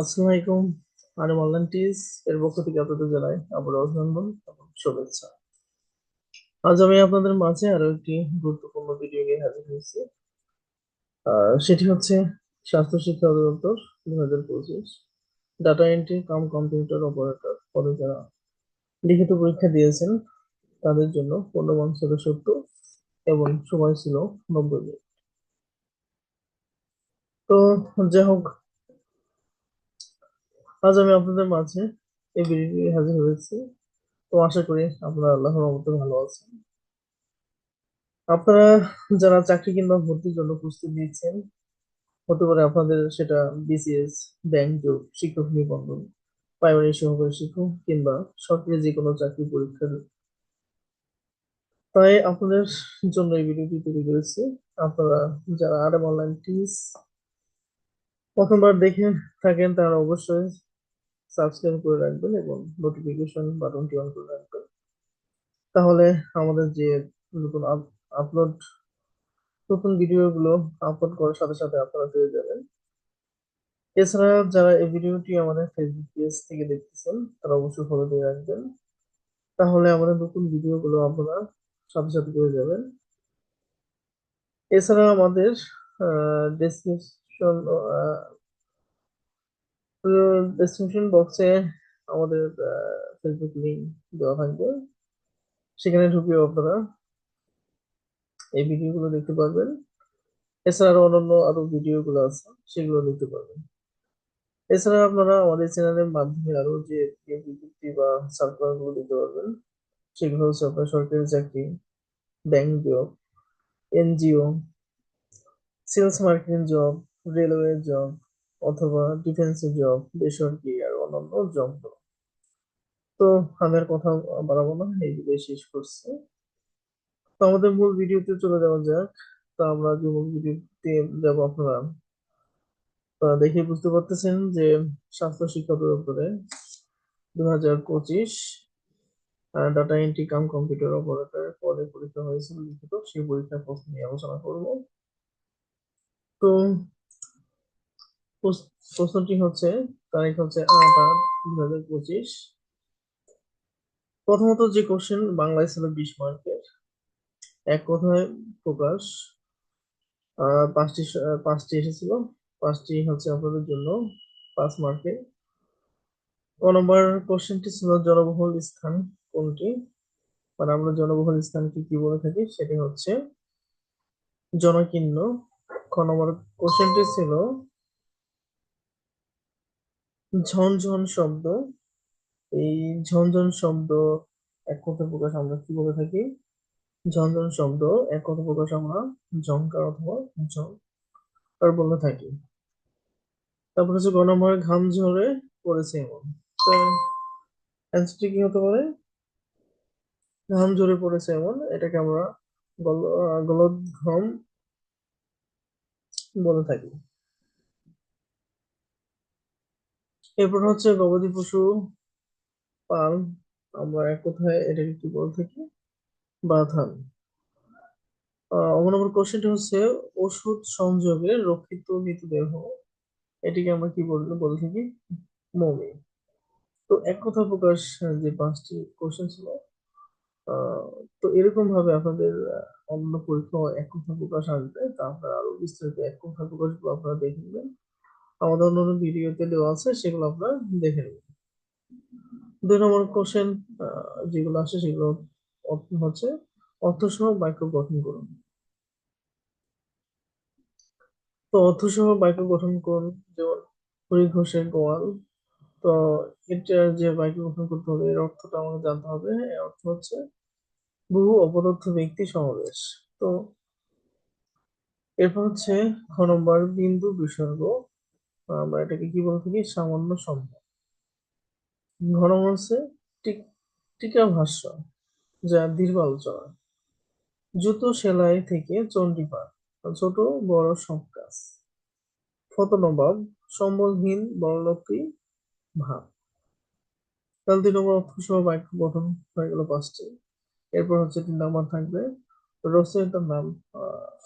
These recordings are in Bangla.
আসসালামু আলাইকুম। আমি অনলাইন এর পক্ষ থেকে আপনাদের জানাই আবার অভিনন্দন এবং শুভেচ্ছা। আজ আমি আপনাদের মাঝে আরও একটি গুরুত্বপূর্ণ ভিডিও নিয়ে হাজির হয়েছি। সেটি হচ্ছে স্বাস্থ্য শিক্ষা অধিদপ্তর দুই হাজার পঁচিশ data entry cum computer operator পদে যারা লিখিত পরীক্ষা দিয়েছেন, তাদের জন্য পূর্ণমান ছিল সত্তর এবং সময় ছিল নব্বই মিনিট। তো যাই হোক আজ আমি আপনাদের মাঝে এই ভিডিও নিয়ে হাজির হয়েছি। তো আশা করি আপনারা আল্লাহর রহমতে ভালো আছেন। আপনারা যারা চাকরি কিংবা ভর্তির জন্য প্রস্তুতি নিচ্ছেন হতে পারে আপনাদের সেটা বিসিএস ব্যাংক জব শিক্ষক নিবন্ধন প্রাইমারি সহকারী শিক্ষক কিংবা সরকারি যে কোনো চাকরি পরীক্ষার। তাই আপনাদের জন্য এই ভিডিওটি তৈরি করেছি। আপনারা যারা আরএম অনলাইন টিস প্রথমবার দেখে থাকেন তারা অবশ্যই সাবস্ক্রাইব করে রাখবেন এবং নোটিফিকেশন বাটনটি অন করে রাখবেন। তাহলে আমাদের যে নতুন আপলোড নতুন ভিডিওগুলো আপলোড করার সাথে সাথে আপনারা পেয়ে যাবেন। এছাড়া যারা এই ভিডিওটি আমাদের ফেসবুক পেজ থেকে দেখতেছেন, তারা অবশ্যই ফলো দিয়ে রাখবেন। তাহলে আমাদের নতুন ভিডিওগুলো আপনারা সাথে সাথে পেয়ে যাবেন। এছাড়া আমাদের ডেসক্রিপশন ডেসক্রিপশন বক্সে আমাদের ফেসবুক লিংক দেওয়া থাকবে। সেখানে ঢুকেও আপনারা। এই ভিডিওগুলো দেখতে পারবেন। এছাড়া আরও অন্যান্য আরও ভিডিওগুলো আছে, সেগুলো দেখতে পারবেন। এছাড়া আপনারা আমাদের চ্যানেলের মাধ্যমে আরও যে বিজ্ঞপ্তি বা সার্কুলারগুলো দিতে পারবেন, সেগুলো হচ্ছে আপনার সরকারি চাকরি bank job NGO sales marketing job railway job অথবা ডিফেন্সের জব বেসরকারি আর অন্যান্য জব তো আমি আর কথা বাড়াবো না, এই ভিডিও শেষ করছি। তো আমাদের মূল ভিডিওতে চলে যাওয়া যাক। তো আমরা যে মূল ভিডিওতে যাব আপনারা দেখে বুঝতে পারতেছেন যে স্বাস্থ্য শিক্ষা অধিদপ্তরে দু হাজার পঁচিশ data entry cum computer operator পদে পরীক্ষা হয়েছিল লিখিত। সেই পরীক্ষার প্রশ্ন নিয়ে আলোচনা করব। তো প্রশ্নটি হচ্ছে, তারিখ হচ্ছে আট আট দু হাজার পঁচিশ। প্রথমত যে কোশ্চেন বাংলায় ছিল বিশ মার্কের। এক কথায় প্রকাশ। পাঁচটি পাঁচটি এসেছিল। পাঁচটি হচ্ছে আপনাদের জন্য পাঁচ মার্কের ক নম্বর কোশ্চেনটি ছিল জনবহুল স্থান কোনটি? মানে আমরা জনবহুল স্থানকে কি বলে থাকি? সেটি হচ্ছে জনকীর্ণ খ নম্বর কোশ্চেনটি ছিল ঝনঝন শব্দ। এই ঝনঝন শব্দ এক কথা প্রকাশ আমরা কি বলে থাকি? ঝনঝন শব্দ এক কথা প্রকাশ আমরা ঝংকার অথবা ঝংকার বলে থাকি। তারপর হচ্ছে গ নম্বরে ঘাম ঝরে পড়েছে এমন। অ্যান্সারটি কি হতে পারে? ঘাম ঝরে পড়েছে এমন, এটাকে আমরা গল গলদঘম বলে থাকি। এরপর হচ্ছে গবাদি পশু, পাল, আমরা এক কথায় এটাকে কি বলে থাকি বাথান আহ নম্বর কোশ্চেনটা হচ্ছে ওষুধ সংযোগে রক্ষিত মৃতদেহ এটিকে আমরা কি বলব বলে থাকি? মমি। তো এক কথা প্রকাশ, যে পাঁচটি কোশ্চেন ছিল তো এরকম ভাবে আপনাদের অন্য পরীক্ষা এক কথা প্রকাশ আসবে, তা আপনারা আরও বিস্তারিত এক কথা প্রকাশ আপনারা দেখে নেবেন। আমাদের অন্যান্য ভিডিওতে দেওয়া আছে, সেগুলো আমরা দেখে নেবেন দুই নম্বর কোশ্চেন যেগুলো আসে সেগুলো অর্থ হচ্ছে অর্থসহ বাক্য গঠন করুন। তো অর্থসহ বাক্য গঠন করুন, যেমন হরি ঘোষের গোয়াল। তো এটা যে বাক্য গঠন করতে হবে, এর অর্থটা আমাকে জানতে হবে। এর অর্থ হচ্ছে বহু অপদার্থ ব্যক্তি সমাবেশ। তো এরপর হচ্ছে খ নম্বর, বিন্দু বিসর্গ। আমরা এটাকে কি বলে থাকি সামান্য সম্ভব ঘ নম্বর হচ্ছে টিক- ভাষ্য, যা দীর্ঘ আলোচনা জুতো সেলাই থেকে চণ্ডীপাঠ, ছোট বড় সব কাজ ফত নবাব সম্বলহীন বড়লোকি ভাব। তাহলে দুই নম্বর অর্থ সহ বাক্য গঠন হয়ে গেল পাঁচটি। এরপর হচ্ছে তিন নম্বর থাকবে রচয়িতার নাম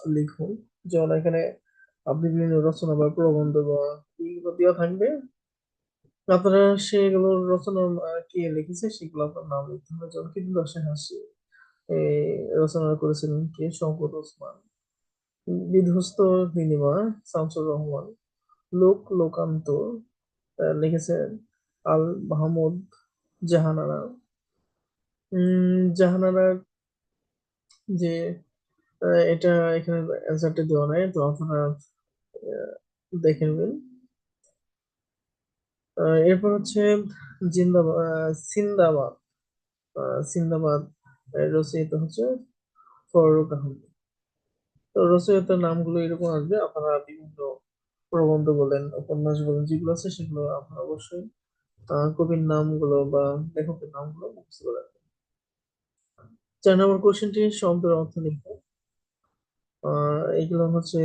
লিখুন, যেমন এখানে আপনি বিভিন্ন রচনা বা প্রবন্ধ বা দেওয়া থাকবে। আপনারা সেগুলোর রচনা কে লিখেছে সেগুলো আপনার নাম লিখতে হবে। যেমন দশে হাসি রচনা করেছিলেন কে? শঙ্কর ওসমান, বিধ্বস্ত বিনিময় শামসুর রহমান, লোক লোকান্ত লিখেছেন আল মাহমুদ জাহানারা। জাহানারা যে এটা এখানে অ্যান্সারটা দেওয়া নাই, তো আপনারা দেখে নেবেন। এরপর হচ্ছে জিন্দাবাদ সিন্দাবাদ। সিন্দাবাদ রচয়িত হচ্ছে ফররুক আহমেদ তো রচয়িতার নামগুলো এরকম আসবে, আপনারা বিভিন্ন প্রবন্ধ বলেন, উপন্যাস বলেন, যেগুলো আছে সেগুলো আপনারা অবশ্যই কবির নামগুলো বা লেখকের নামগুলো মুখস্থ করে রাখবেন। চার নম্বর কোশ্চেনটি শব্দের অর্থ লিখব। আহ, এগুলো হচ্ছে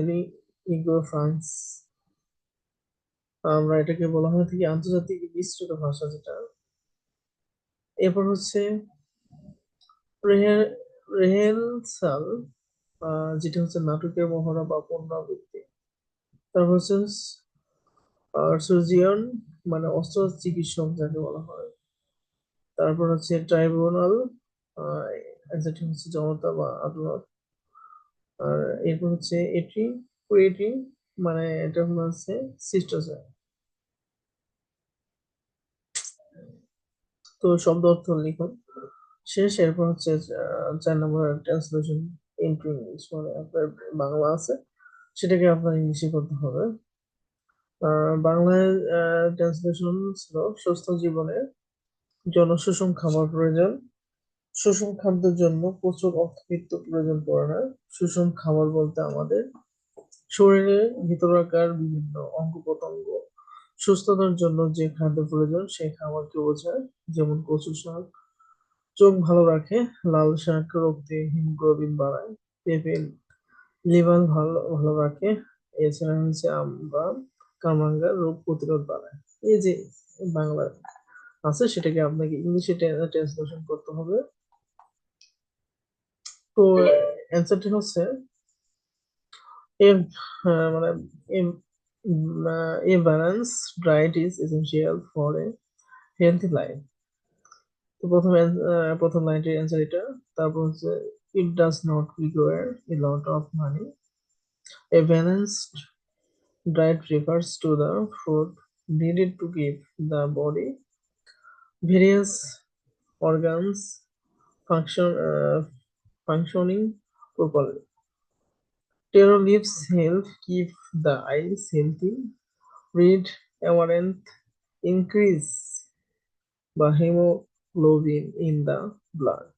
ইগো ফ্রান্স আমরা এটাকে বলা হয় থেকে আন্তর্জাতিক বিস্তৃত ভাষা যেটা। এরপর হচ্ছে রেহে- রেহেনসাল আহ, যেটা হচ্ছে নাটকের মহড়া বা পুনরাবৃত্তি। তারপর হচ্ছে সার্জিয়ন মানে অস্ত্র চিকিৎসক যাকে বলা হয়। তারপর হচ্ছে ট্রাইব্যুনাল যেটা হচ্ছে জনতা বা আদালত। আর এরপর হচ্ছে এটি কুয়েটি মানে এটা হলো হচ্ছে শিষ্টাচার তো শব্দ অর্থ লিখুন। শেষ, এরপর হচ্ছে চার নম্বর ট্রান্সলেশন ইন্টু ইংলিশ মানে আপনার বাংলা আছে। সেটাকে আপনার ইংলিশে করতে হবে। বাংলায় ট্রান্সলেশন ছিল সুস্থ জীবনে জন্য সুষম খাবার প্রয়োজন। সুষম খাদ্যের জন্য প্রচুর অর্থবিত্ত প্রয়োজন পড়ে না। সুষম খাবার বলতে আমাদের শরীরের ভিতরাকার বিভিন্ন অঙ্গ প্রত্যঙ্গ, সুস্থতার জন্য যে খাদ্য প্রয়োজন, সেই খাবারকে বোঝায়। যেমন কচু শাক, চোখ ভালো রাখে, লাল শাক রক্তে হিমোগ্লোবিন বাড়ায়, পেঁপে, লিভার ভালো ভালো রাখে, এছাড়া হচ্ছে আমরা কামরাঙ্গা রোগ প্রতিরোধ বাড়ায়। এই যে বাংলা আছে, সেটাকে আপনাকে ইংলিশে ট্রান্সলেশন করতে হবে। তো অ্যান্সারটি হচ্ছে মানে a balance diet is essential for a healthy life তো প্রথম প্রথম লাইনটির অ্যান্সার এটা তারপর হচ্ছে it does not require a lot of money a balanced diet refers to the food needed to keep the body various organs function uh, functioning properly Taro leaves help keep the eyes healthy read amaranth increase the hemoglobin in the blood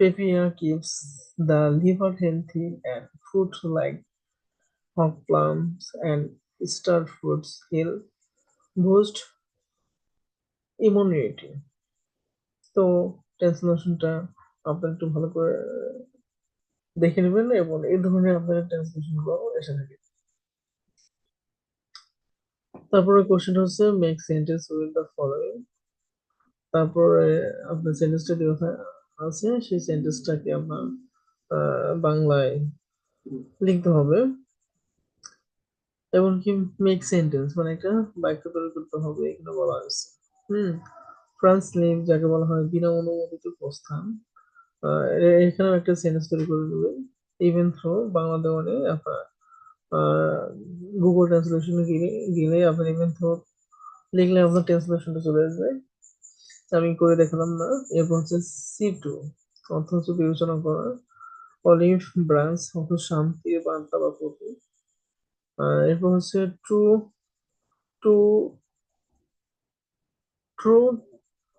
Papaya keeps the liver healthy and fruit like hog plums and star fruits help boost immunity তো ট্রান্সলেশনটা আপনার একটু ভালো করে দেখে নেবেন এবং এই ধরনের আপনাদের ট্রান্সলেশনগুলো এসে থাকে। তারপরে কোশ্চেন হচ্ছে make sentence with the following তারপরে আপনার সেন্টেন্সটা দেওয়া আছে, সেই সেন্টেন্সটাকে আপনার বাংলায় লিখতে হবে। এমনকি মেক সেন্টেন্স মানে একটা বাক্য তৈরি করতে হবে, এখানে বলা হয়েছে। হুম ফ্রান্স লিভ যাকে বলা হয়, বিনা অনুমোদিত প্রস্থান। এখানেও একটা সেন্টেন্স তৈরি করে নেবেন ইভেন থ্রো বাংলা দেওয়ানে আপনার গুগল ট্রান্সলেশনে গেলে গেলে আপনার ইভেন থ্রো লিখলে আপনার ট্রান্সলেশনটা চলে আসবে। আমি করে দেখালাম না, এরপর হচ্ছে সি টু অর্থ হচ্ছে বিবেচনা করা। অলিভ ব্রাঞ্চ অর্থ শান্তি, বার্তা বা প্রতি। এরপর হচ্ছে true to true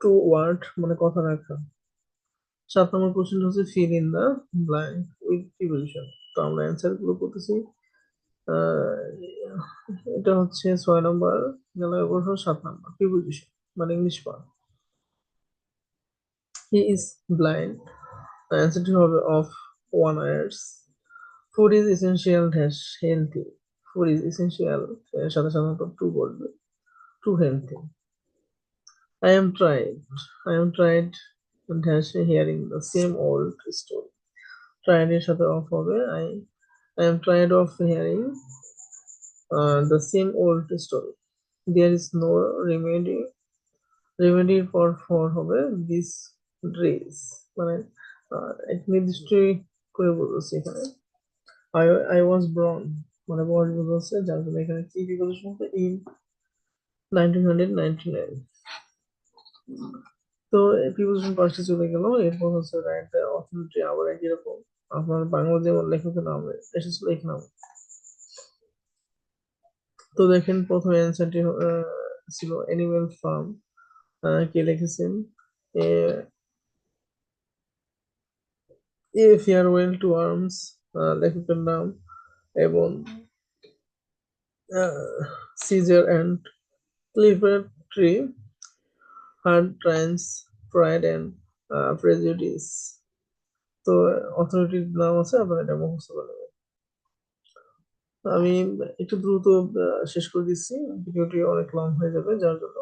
to word মানে কথা রাখা। সাত নম্বর কোশ্চেন হচ্ছে fill in the blank with preposition তো আমরা অ্যান্সারগুলো করতেছি। এটা হচ্ছে ছয় নম্বর, গেল এবার সাত নম্বর প্রিপোজিশন মানে English part he is blind অ্যান্সারটি হবে of one eyes food is essential dash healthy food is essential সাথে সাধারণত টু বলবে। To healthy I am tried I am tried dash hearing the same old story tried এর সাথে অফ হবে I I am tried of hearing the same old story there is no remedy রেমেডির পর ফর হবে দিস ড্রেস মানে আহ, এক নির্দিষ্ট করে বলতেছে এখানে। আই আই ওয়াজ ব্রন মানে বয়স বলতেছে যার জন্য এখানে কি প্রিপোজিশন হবে in nineteen hundred ninety nine তো প্রিপোজিশন পাঁচটা চলে গেল। এরপর হচ্ছে একটা অথরিটি আবার একই রকম। আপনার বাংলা যেমন লেখকের নাম এসেছিল নাম। তো দেখেন, প্রথম অ্যান্সারটি ছিল অ্যানিমেল ফার্ম কে লিখেছেন? এ ফেয়ারওয়েল টু আর্মস লেখকের নাম এবং সিজার অ্যান্ড ক্লিফার ট্রি হার্ড ট্রাইন্স প্রাইড অ্যান্ড প্রেজুডিস তো অথরিটির নাম আছে, আপনারা এটা মুখস্থ করে আমি একটু দ্রুত শেষ করে দিচ্ছি। ভিডিওটি অনেক লং হয়ে যাবে, যার জন্য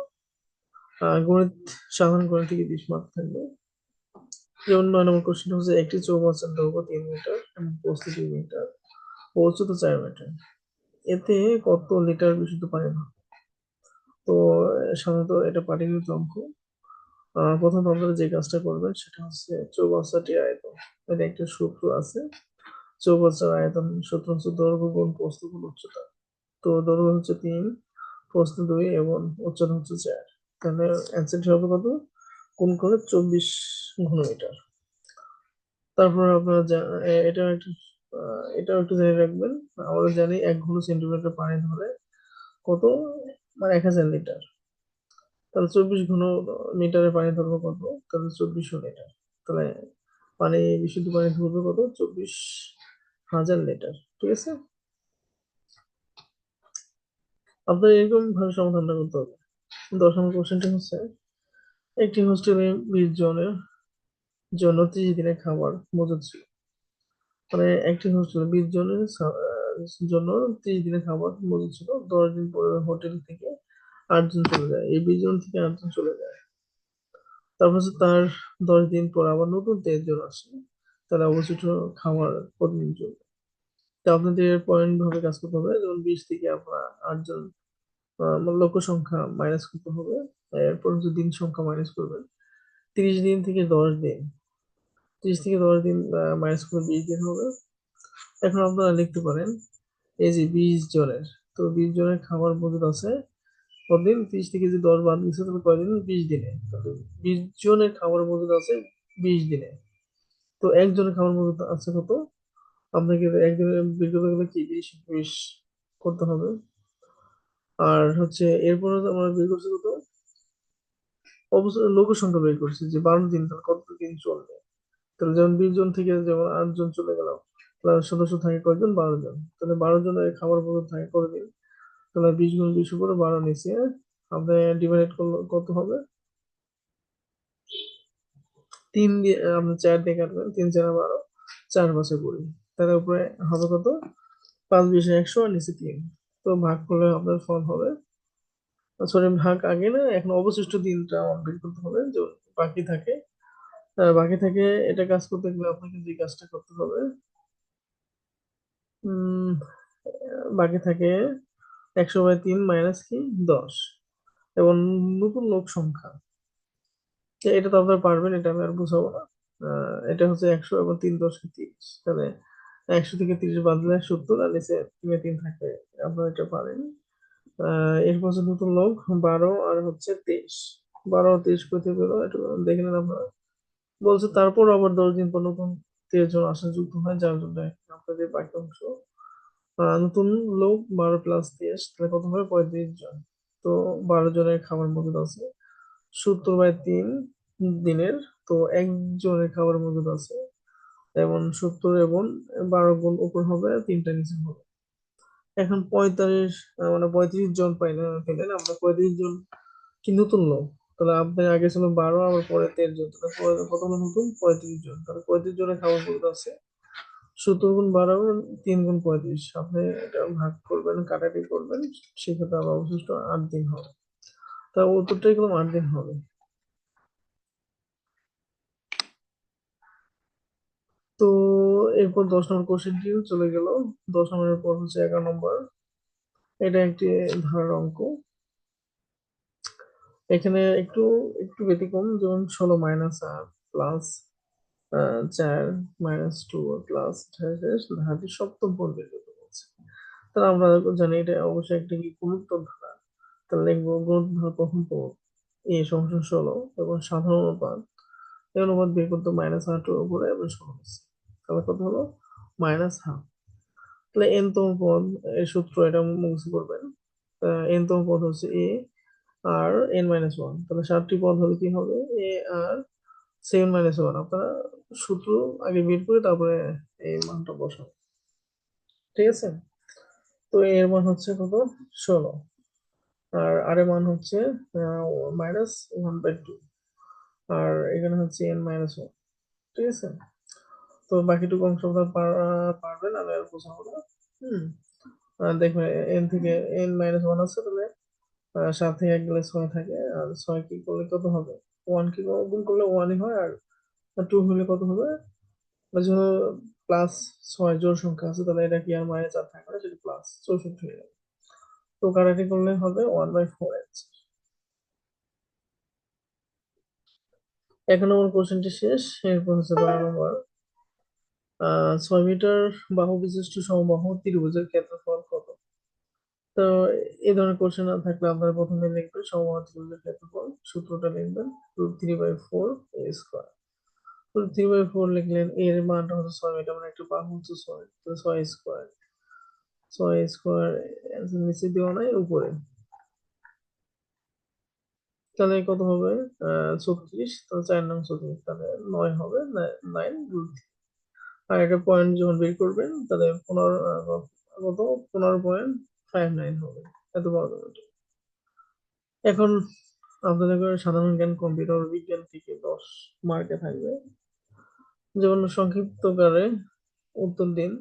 গণিত, সাধারণ গণিত থেকে বিশ মার্ক থাকবে? যেমন নয় নম্বর কোশ্চেন হচ্ছে, একটি চৌমাচার দৈর্ঘ্য তিন মিটার এবং প্রস্থ দুই মিটার উচ্চতা চার মিটার। এতে কত লিটার বিশুদ্ধ পানি হয় তো সাধারণত এটা পাটিগণিত অঙ্ক আহ, প্রথমত আপনারা যে কাজটা করবেন সেটা হচ্ছে চৌবাচ্চাটি আয়তন। এটা একটা সূত্র আছে। চৌবাচ্চার আয়তন সূত্র হচ্ছে দৈর্ঘ্য গুণ প্রস্থ গুণ উচ্চতা। তো দৈর্ঘ্য হচ্ছে তিন প্রস্থ দুই এবং উচ্চতা হচ্ছে চার। তাহলে অ্যান্সারটি হবে কত? গুণ করে চব্বিশ ঘনমিটার। তারপর আপনারা জা- এ- এটাও একটু এটাও একটু জেনে রাখবেন। আমরা জানি এক ঘন সেন্টিমিটার পানি ধরে কত? মানে এক হাজার লিটার। তাহলে চব্বিশ ঘন মিটারে পানি ধরবো কত? তাহলে চব্বিশশো লিটার। তাহলে পানি, বিশুদ্ধ পানি ধরবো কত? চব্বিশ হাজার লিটার, ঠিক আছে? আপনার এরকম ভাবে সমাধানটা করতে হবে। দশ নম্বর কোশ্চেনটি হচ্ছে, একটি হোস্টেলে বিশ জনের জন্য ত্রিশ দিনের খাবার মজুদ ছিল। মানে একটি হোস্টেলে বিশ জনের জন্য ত্রিশ দিনের খাবার মজুদ ছিল। দশ দিন পরে হোটেল থেকে আটজন চলে যায়। এই বিশ জন থেকে আটজন চলে যায়। তারপর তার দশ দিন পর আবার নতুন তেইশ জন আসে। তাহলে অবশিষ্ট খাবার কতদিন চলবে তা আপনাদের পয়েন্ট ভাবে কাজ করতে হবে। যেমন বিশ থেকে আপনার আটজন আহ, লক্ষ সংখ্যা মাইনাস করতে হবে। এরপর হচ্ছে দিন সংখ্যা মাইনাস করবেন। তিরিশ দিন থেকে দশ দিন। তিরিশ থেকে দশ দিন মাইনাস করে বিশ দিন হবে। এখন আপনারা লিখতে পারেন, এই যে বিশ জনের, তো বিশ জনের খাবার মজুদ আছে। কতদিন তিরিশ থেকে যে দশ বাদ দিচ্ছে তাহলে কয়দিন? বিশ দিনে। বিশ জনের খাবার মজুদ আছে বিশ দিনে। তো একজনের খাবার মজুদ আছে কত? আপনাকে একজনের করতে গেলে কি বিশ বিশ করতে হবে? আর হচ্ছে এরপরে আমরা বের করছি কত? অবশ্য লোক সংখ্যা বের করছি, যে বারো দিন, তাহলে কত দিন চলবে? তাহলে যেমন বিশ জন থেকে যেমন আট জন চলে গেল তাহলে সদস্য থাকে কয়জন? বারো জন। তাহলে বারো জনের খাবার মজুদ থাকে কতদিন? তাহলে বিশ গুণ বিশ উপরে বারো নিচে আপনি ডিভাইড করলে কত হবে? তিন দিয়ে আপনি চার দিয়ে কাটবেন তিন চার বারো, চার পাঁচে কুড়ি। তাহলে উপরে হবে কত? পাঁচ, বিশে, একশো আর নিচে তিন। তো ভাগ করলে আপনার ফল হবে। সরি ভাগ আগে না, এখন অবশিষ্ট দিনটা আমার বের করতে হবে, যে বাকি থাকে। বাকি থাকে এটা কাজ করতে গেলে আপনাকে যে কাজটা করতে হবে বাকি থাকে একশো বাই তিন মাইনাস কি? দশ। এবং নতুন লোক সংখ্যা। এটা তো আপনারা পারবেন, এটা আমি আর বুঝাবো না। এটা হচ্ছে একশো এবং তিন দশকে তিরিশ। তাহলে একশো থেকে তিরিশ বাদ দিলে সত্তর, আর নিচে তিনে তিন থাকে আপনারা এটা পারেন। এরপর হচ্ছে নতুন লোক, বারো আর হচ্ছে তেইশ। বারো তেইশ কোথায় পেল একটু দেখে নেন আপনারা। বলছে তারপর আবার দশ দিন পর নতুন তেইশ জন আসা যুক্ত হয়, যার জন্য আপনাদের বাকি অংশ নতুন লোক বারো প্লাস তেইশ তাহলে কত হবে পঁয়ত্রিশ জন। তো বারো জনের খাবার মজুদ আছে। সত্তর বাই তিন দিনের, তো একজনের খাবার মজুদ আছে। এবং সত্তর এবং বারো গুণ উপর হবে, তিনটা নিচে হবে। এখন পঁয়তাল্লিশ মানে পঁয়ত্রিশ জন পাই আমরা পঁয়ত্রিশ জন কি নতুন লোক? তাহলে আপনার আগে ছিল বারো, আবার পরে তেরো জন। তাহলে কত হলো নতুন পঁয়ত্রিশ জন। তাহলে পঁয়ত্রিশ জনের খাবার মজুদ আছে। সত্তর গুণ বারো গুণ তিন গুণ পঁয়ত্রিশ। আপনি এটা ভাগ করবেন, কাটাকাটি করবেন, সেক্ষেত্রে আবার অবশিষ্ট আট দিন হবে। তা উত্তরটাই কোনো আট দিন হবে। তো এরপর দশ নম্বর কোশ্চেনটিও চলে গেল। দশ নম্বরের পর হচ্ছে এগারো নম্বর। এটা একটি ধারার অঙ্ক। এখানে একটু একটু ব্যতিক্রম, যেমন ষোলো মাইনাস আট প্লাস চার মাইনাস টু প্লাস ধারাটি সপ্তম বলছে তাহলে আমরা জানি এটা অবশ্যই একটি কি গুণোত্তর ধারা। তাহলে লিখব গুরুত্ব ধারা প্রথম পদ এ সমস্যা ষোলো এবং সাধারণ অনুপাত। এই অনুপাত বের করতে মাইনাস আটের উপরে এবং ষোলো তাহলে কত হলো? মাইনাস হাফ তাহলে এন তম পদ এর সূত্র এটা মুখস্থ করবেন। এন তম পদ হচ্ছে A R N minus one তাহলে সাতটি পদ হলে কি হবে? A R seven minus one আপনারা সূত্র আগে বের করে তারপরে এই মানটা বসাবো ঠিক আছে? তো এর মান হচ্ছে কত? ষোলো। আর আর এর মান হচ্ছে মাইনাস ওয়ান বাই টু আর এখানে হচ্ছে এন মাইনাস ওয়ান ঠিক আছে? তো বাকিটুকু অংশ পারবেন, আমি আর বোঝাবো না। হুম। দেখবেন এন থেকে এন মাইনাস ওয়ান আছে, তাহলে সাত থেকে এক গেলে ছয় থাকে, আর ছয় কি করলে কত হবে? ওয়ান কি গুণ করলে ওয়ানই হয়, আর টু হলে কত হবে? প্লাস ছয় জোর সংখ্যা আছে, তাহলে এটা কি আর মাইনাস চার থাকে না, সেটা প্লাস চৌষট্টি হয়ে যাবে। তো কাটাটি করলে হবে ওয়ান বাই ফোর এক নম্বর কোশ্চেনটি শেষ, এরপর হচ্ছে বারো নম্বর। ছয় মিটার বাহু বিশিষ্ট সমবাহু ত্রিভুজের ক্ষেত্রফল কত? তো এই ধরনের কোশ্চেন না থাকলে আপনারা প্রথমে লিখবেন সমবাহু ত্রিভুজের ক্ষেত্রফল সূত্রটা লিখবেন root three by four A square root three by four লিখলেন, এর মানটা হচ্ছে ছয় মিটার মানে একটা বাহু হচ্ছে ছয় ছয় স্কোয়ার ছয় স্কোয়ার নিচে দেওয়া নাই, উপরে। তাহলে কত হবে? ছত্রিশ, তাহলে চার নং ছত্রিশ, তাহলে নয় হবে নাইন রুট আর একটা পয়েন্ট যখন বের করবেন, তাহলে পনেরো কত? পনেরো পয়েন্ট ফাইভ নাইন হবে, এত বড় এখন আপনাদের সাধারণ জ্ঞান কম্পিউটার বিজ্ঞান থেকে দশ মার্কে থাকবে। যেমন সংক্ষিপ্তকারে উত্তর দিন।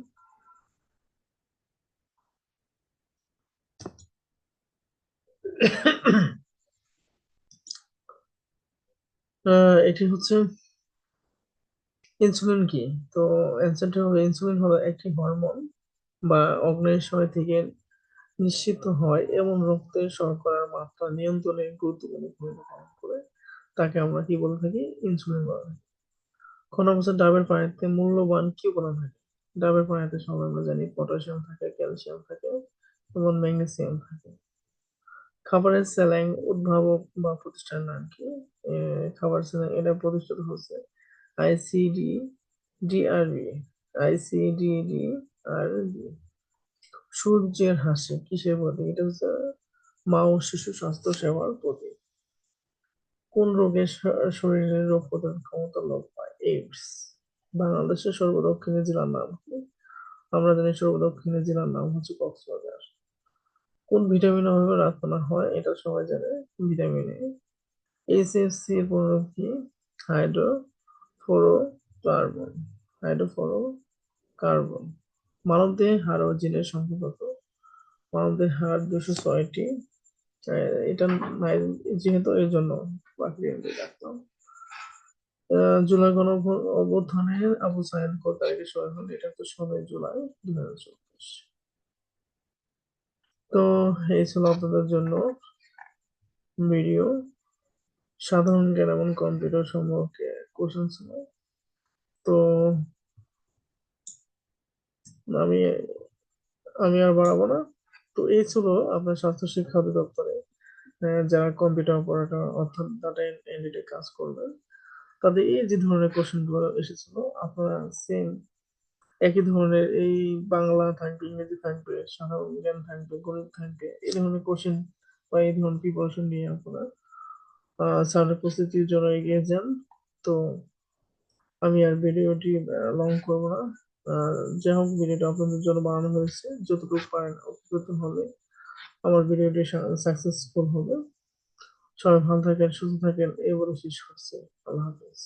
এটি হচ্ছে ইনসুলিন কি? তো অ্যান্সারটা হবে ইনসুলিন হলো একটি হরমোন বা অগ্নের সময় থেকে নিশ্চিত হয় এবং রক্তের শর্করার মাত্রা নিয়ন্ত্রণে গুরুত্বপূর্ণ ভূমিকা পালন করে। তাকে আমরা কি বলে থাকি? ইনসুলিন বলা কোন অবস্থা ডাবের পানিতে মূল্যবান কি উপাদান থাকে? ডাবের পানিতে সবাই আমরা জানি পটাশিয়াম থাকে, ক্যালসিয়াম থাকে এবং ম্যাগনেসিয়াম থাকে। খাবারের স্যালাইন উদ্ভাবক বা প্রতিষ্ঠানের নাম কি? খাবার স্যালাইন, এটা প্রতিষ্ঠিত হচ্ছে আইসিডি ডিআরবি আইসিডিডি আর সূর্যের হাসি, কিসের প্রতীক এটা হচ্ছে মা ও শিশু স্বাস্থ্য সেবার প্রতীক কোন রোগে শরীরের রোগ প্রতিরোধ ক্ষমতা লোপ পায় এইডস বাংলাদেশের সর্বদক্ষিণে জেলার নাম কি? আমরা জানি সর্বদক্ষিণে জেলার নাম হচ্ছে কক্সবাজার। কোন ভিটামিন অভাবে রাতপানা হয়? এটা সবাই জানে, ভিটামিন এ এইচএসসি এর পুনরূপ কি hydro fluoro carbon hydrofluoro carbon মানবদেহে হাড় ও জিনের সংখ্যা কত? মানবদেহে হাড় দুশো ছয়টি। এটা যেহেতু এর জন্য বাকি রাখলাম জুলাই গণ অভ্যুত্থানের আবু সাহেব কত তারিখে শহীদ হল এটা তো ষোলোই জুলাই দুই হাজার চব্বিশ। তো এই ছিল আপনাদের জন্য ভিডিও। সাধারণ জ্ঞান এবং কম্পিউটার সম্পর্কে কোশ্চেন ছিল। তো আমি আমি আর বাড়াবো না। তো এই ছিল আপনার স্বাস্থ্য শিক্ষা অধিদপ্তরে যারা কম্পিউটার অপারেটর অর্থাৎ ডাটা এন্ট্রিতে কাজ করবেন তাদের এই যে ধরনের কোশ্চেনগুলো এসেছিল, আপনারা সেম একই ধরনের এই বাংলা থাকবে, ইংরেজি থাকবে, সাধারণ জ্ঞান থাকবে, গণিত থাকবে, এই ধরনের কোশ্চেন বা এই ধরনের প্রিপারেশন নিয়ে আপনারা স্যারের প্রস্তুতির জন্য এগিয়ে যান। তো আমি আর ভিডিওটি লং করব না। যাই হোক, ভিডিওটা আপনাদের জন্য বানানো হয়েছে। যতটুকু পারেন অভিজ্ঞতা হবে। আমার ভিডিওটি সাকসেসফুল হবে। সবাই ভালো থাকেন, সুস্থ থাকেন। এই বলে শেষ করছে। আল্লাহ হাফেজ।